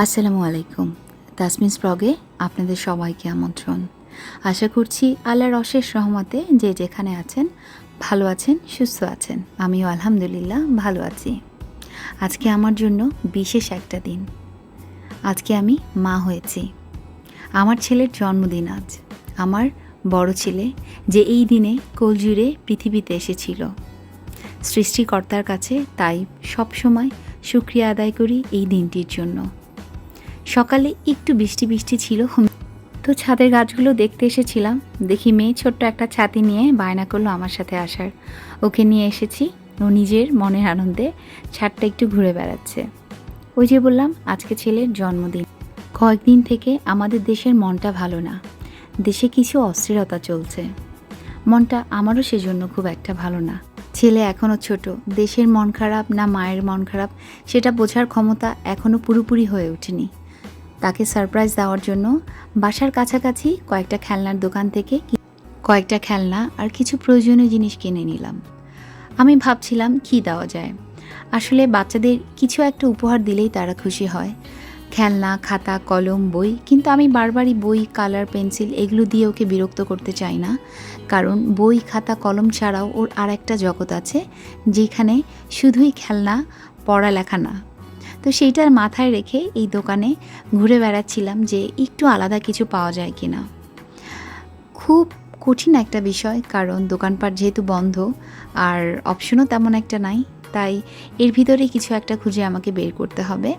আসসালামু আলাইকুম। তাসমিনস ব্লগে আপনাদের সবাইকে আমন্ত্রণ। আশা করছি আল্লাহর অশেষ রহমতে যে যেখানে আছেন, ভালো আছেন, সুস্থ আছেন। আমিও আলহামদুলিল্লাহ ভালো আছি। আজকে আমার জন্য বিশেষ একটা দিন। আজকে আমি মা হয়েছি। আমার ছেলের জন্মদিন আজ। আমার বড় ছেলে যে এই দিনে কোলজুড়ে পৃথিবীতে এসেছিল। সৃষ্টিকর্তার কাছে তাই সবসময় শুক্রিয়া আদায় করি এই দিনটির জন্য। সকালে একটু বৃষ্টি বৃষ্টি ছিল তো ছাদের গাছগুলো দেখতে এসেছিলাম। দেখি মেয়ে ছোট্ট একটা ছাতি নিয়ে বায়না করল আমার সাথে আসার। ওকে নিয়ে এসেছি। ও নিজের মনের আনন্দে ছাদটা একটু ঘুরে বেড়াচ্ছে। ওই যে বললাম, আজকে ছেলের জন্মদিন। কয়েকদিন থেকে আমাদের দেশের মনটা ভালো না। দেশে কিছু অস্থিরতা চলছে। মনটা আমারও সেজন্য খুব একটা ভালো না। ছেলে এখনও ছোট। দেশের মন খারাপ না মায়ের মন খারাপ, সেটা বোঝার ক্ষমতা এখনও পুরোপুরি হয়ে ওঠেনি। তাকে সারপ্রাইজ দেওয়ার জন্য বাসার কাছাকাছি কয়েকটা খেলনার দোকান থেকে কয়েকটা খেলনা আর কিছু প্রয়োজনীয় জিনিস কিনে নিলাম। আমি ভাবছিলাম, কি দেওয়া যায়? আসলে বাচ্চাদের কিছু একটা উপহার দিলেই তারা খুশি হয়। খেলনা, খাতা, কলম, বই, কিন্তু আমি বারবারই বই, কালার, পেন্সিল এগুলো দিয়ে ওকে বিরক্ত করতে চাই না। কারণ বই, খাতা, কলম ছাড়াও ওর আর একটা জগৎ আছে, যেখানে শুধুই খেলনা, পড়ালেখা না। তো সেইটার মাথায় রেখে এই দোকানে ঘুরে বেড়াচ্ছিলাম যে একটু আলাদা কিছু পাওয়া যায় কি না খুব কঠিন একটা বিষয়, কারণ দোকানপাট যেহেতু বন্ধ আর অপশনও তেমন একটা নাই, তাই এর ভিতরে কিছু একটা খুঁজে আমাকে বের করতে হবে।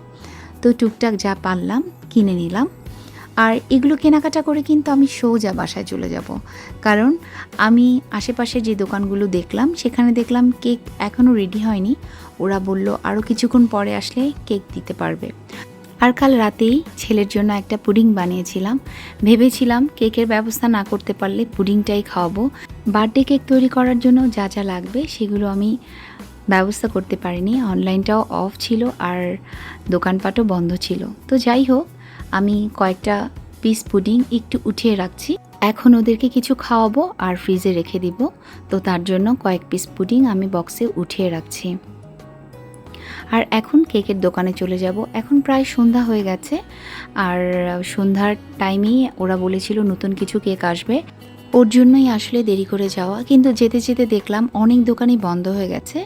তো টুকটাক যা পারলাম, কিনে নিলাম। আর এগুলো কেনাকাটা করে কিন্তু আমি সোজা বাসায় চলে যাব। কারণ আমি আশেপাশে যে দোকানগুলো দেখলাম, সেখানে দেখলাম কেক এখনও রেডি হয়নি। ওরা বলল আরও কিছুক্ষণ পরে আসলে কেক দিতে পারবে। আর কাল রাতেই ছেলের জন্য একটা পুডিং বানিয়েছিলাম। ভেবেছিলাম কেকের ব্যবস্থা না করতে পারলে পুডিংটাই খাওয়াবো। বার্থডে কেক তৈরি করার জন্য যা যা লাগবে, সেগুলো আমি ব্যবস্থা করতে পারিনি। অনলাইনটাও অফ ছিল আর দোকানপাটও বন্ধ ছিল। তো যাই হোক আমি কয়েকটা পিস পুডিং একটু উঠিয়ে রাখছি। এখন ওদেরকে কিছু খাওয়াবো আর ফ্রিজে রেখে দিব। তো তার জন্য কয়েক পিস পুডিং আমি বক্সে উঠিয়ে রাখছি। আর এখন কেকের দোকানে চলে যাব। এখন প্রায় সন্ধ্যা হয়ে গেছে। আর সন্ধ্যার টাইমেই ওরা বলেছিল নতুন কিছু কেক আসবে। ওর জন্যই আসলে দেরি করে যাওয়া। কিন্তু যেতে যেতে দেখলাম অনেক দোকানই বন্ধ হয়ে গেছে।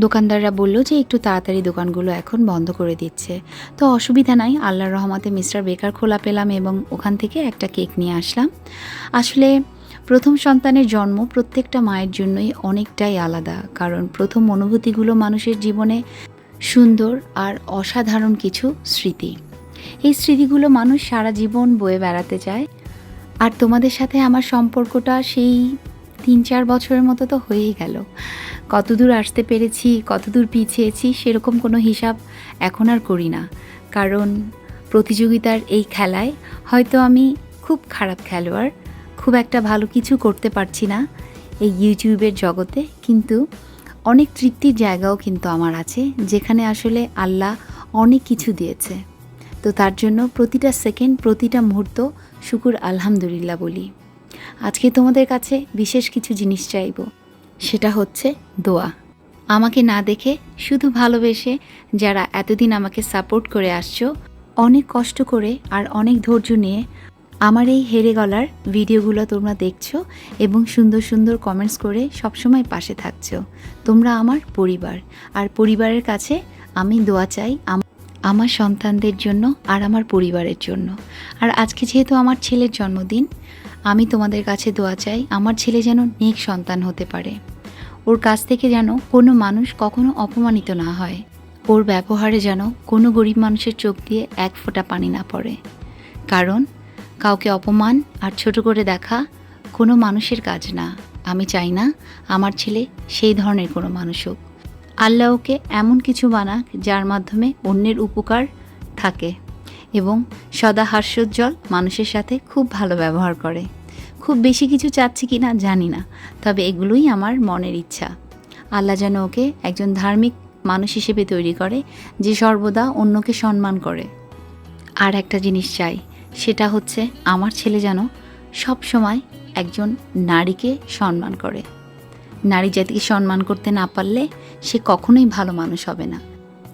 দোকানদাররা বলল যে একটু তাড়াতাড়ি দোকানগুলো এখন বন্ধ করে দিচ্ছে। তো অসুবিধা নাই, আল্লাহর রহমতে মিস্টার বেকার খোলা পেলাম এবং ওখান থেকে একটা কেক নিয়ে আসলাম। আসলে প্রথম সন্তানের জন্ম প্রত্যেকটা মায়ের জন্যই অনেকটাই আলাদা, কারণ প্রথম অনুভূতিগুলো মানুষের জীবনে সুন্দর আর অসাধারণ কিছু স্মৃতি। এই স্মৃতিগুলো মানুষ সারা জীবন বয়ে বেড়াতে চায়। আর তোমাদের সাথে আমার সম্পর্কটা সেই তিন চার বছরের মতো তো হয়েই গেল। কতদূর আসতে পেরেছি, কতদূর পিছিয়েছি, সেরকম কোনো হিসাব এখন আর করি না। কারণ প্রতিযোগিতার এই খেলায় হয়তো আমি খুব খারাপ খেলোয়াড়, খুব একটা ভালো কিছু করতে পারছি না এই ইউটিউবের জগতে, কিন্তু অনেক তৃপ্তির জায়গাও কিন্তু আমার আছে, যেখানে আসলে আল্লাহ অনেক কিছু দিয়েছে। তো তার জন্য প্রতিটা সেকেন্ড, প্রতিটা মুহূর্ত শুকুর আলহামদুলিল্লাহ বলি। আজকে তোমাদের কাছে বিশেষ কিছু জিনিস চাইব। সেটা হচ্ছে দোয়া। আমাকে না দেখে শুধু ভালোবেসে যারা এতদিন আমাকে সাপোর্ট করে আসছো, অনেক কষ্ট করে আর অনেক ধৈর্য নিয়ে আমার এই হেরে গলার ভিডিওগুলো তোমরা দেখছ এবং সুন্দর সুন্দর কমেন্টস করে সবসময় পাশে থাকছো। তোমরা আমার পরিবার আর পরিবারের কাছে আমি দোয়া চাই আমার সন্তানদের জন্য আর আমার পরিবারের জন্য। আর আজকে যেহেতু আমার ছেলের জন্মদিন, আমি তোমাদের কাছে দোয়া চাই আমার ছেলে যেন নেক সন্তান হতে পারে। ওর কাছ থেকে যেন কোনো মানুষ কখনো অপমানিত না হয়। ওর ব্যবহারে যেন কোনো গরিব মানুষের চোখ দিয়ে এক ফোঁটা পানি না পড়ে। কারণ, কাউকে অপমান আর ছোট করে দেখা কোনো মানুষের কাজ না। আমি চাই না আমার ছেলে সেই ধরনের কোনো মানুষ হোক। আল্লাহ ওকে এমন কিছু বানাক যার মাধ্যমে অন্যের উপকার থাকে এবং সদা হাস্যোজ্জ্বল মানুষের সাথে খুব ভালো ব্যবহার করে। খুব বেশি কিছু চাচ্ছি কি না জানি না, তবে এগুলোই আমার মনের ইচ্ছা। আল্লাহ যেন ওকে একজন ধার্মিক মানুষ হিসেবে তৈরি করে, যে সর্বদা অন্যকে সম্মান করে। আর একটা জিনিস চাই, সেটা হচ্ছে আমার ছেলে যেন সব সময় একজন নারীকে সম্মান করে। নারী জাতিকে সম্মান করতে না পারলে সে কখনোই ভালো মানুষ হবে না।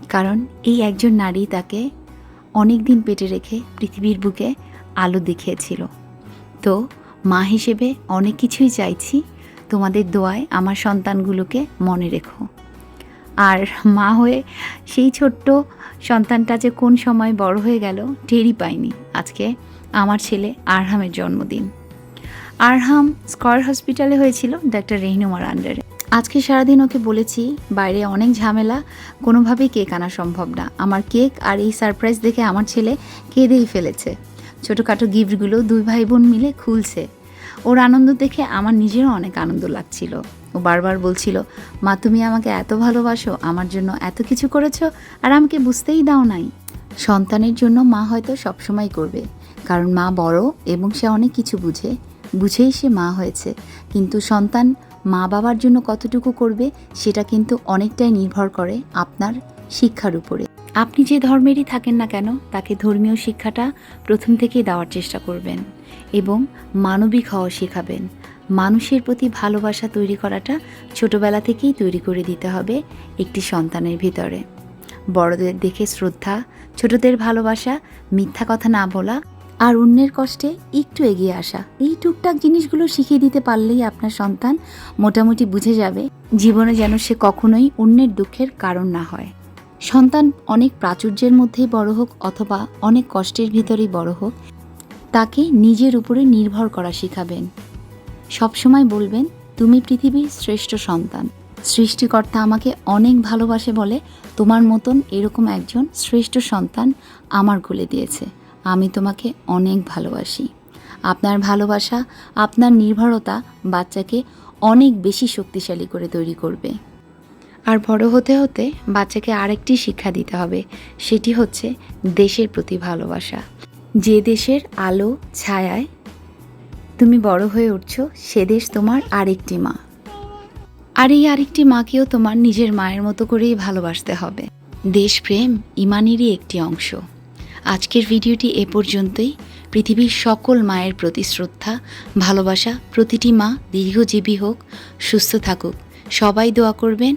কারণ এই একজন নারী তাকে অনেক দিন পেটে রেখে পৃথিবীর বুকে আলো দেখিয়েছিল। তো মা হিসেবে অনেক কিছুই চাইছি। তোমাদের দোয়ায় আমার সন্তানগুলোকে মনে রেখো। আর মা হয়ে সেই ছোট্ট সন্তানটা যে কোন সময় বড় হয়ে গেল, টেরই পাইনি আজকে আমার ছেলে আরহামের জন্মদিন। আরহাম স্কয়ার হসপিটালে হয়েছিল ডাক্তার রেহনুমার আন্ডারে। আজকে সারাদিন ওকে বলেছি, বাইরে অনেক ঝামেলা, কোনোভাবেই কেক আনা সম্ভব না। আমার কেক আর এই সারপ্রাইজ দেখে আমার ছেলে কেঁদেই ফেলেছে। ছোটোখাটো গিফটগুলো দুই ভাই বোন মিলে খুলছে। ওর আনন্দ দেখে আমার নিজেরও অনেক আনন্দ লাগছিল। ও বারবার বলছিল, মা, তুমি আমাকে এত ভালোবাসো, আমার জন্য এত কিছু করেছ আর আমাকে বুঝতেই দাও নাই। সন্তানের জন্য মা হয়তো সবসময় করবে, কারণ মা বড় এবং সে অনেক কিছু বুঝে। বুঝেই সে মা হয়েছে। কিন্তু সন্তান মা বাবার জন্য কতটুকু করবে, সেটা কিন্তু অনেকটাই নির্ভর করে আপনার শিক্ষার উপরে। আপনি যে ধর্মেরই থাকেন না কেন, তাকে ধর্মীয় শিক্ষাটা প্রথম থেকেই দেওয়ার চেষ্টা করবেন এবং মানবিক হওয়া শেখাবেন। মানুষের প্রতি ভালোবাসা তৈরি করাটা ছোটবেলা থেকেই তৈরি করে দিতে হবে একটি সন্তানের ভিতরে। বড়দের দেখে শ্রদ্ধা, ছোটদের ভালোবাসা, মিথ্যা কথা না বলা আর অন্যের কষ্টে একটু এগিয়ে আসা। এই টুকটাক জিনিসগুলো শিখিয়ে দিতে পারলেই আপনার সন্তান মোটামুটি বুঝে যাবে জীবনে যেন সে কখনোই অন্যের দুঃখের কারণ না হয়। সন্তান অনেক প্রাচুর্যের মধ্যেই বড় হোক অথবা অনেক কষ্টের ভিতরেই বড় হোক, তাকে নিজের উপরে নির্ভর করা শিখাবেন। সবসময় বলবেন, তুমি পৃথিবীর শ্রেষ্ঠ সন্তান। সৃষ্টিকর্তা আমাকে অনেক ভালোবাসে বলে, তোমার মতন এরকম একজন শ্রেষ্ঠ সন্তান আমার কোলে দিয়েছে। আমি তোমাকে অনেক ভালোবাসি। আপনার ভালোবাসা, আপনার নির্ভরতা বাচ্চাকে অনেক বেশি শক্তিশালী করে তৈরি করবে। আর বড় হতে হতে বাচ্চাকে আরেকটি শিক্ষা দিতে হবে। সেটি হচ্ছে দেশের প্রতি ভালোবাসা। যে দেশের আলো, ছায়ায় তুমি বড় হয়ে উঠছো, সে দেশ তোমার আরেকটি মা। আর এই আরেকটি মাকেও তোমার নিজের মায়ের মতো করেই ভালোবাসতে হবে। দেশপ্রেম ইমানেরই একটি অংশ। আজকের ভিডিওটি এ পর্যন্তই। পৃথিবীর সকল মায়ের প্রতি শ্রদ্ধা, ভালোবাসা, প্রতিটি মা দীর্ঘজীবী হোক, সুস্থ থাকুক। সবাই দোয়া করবেন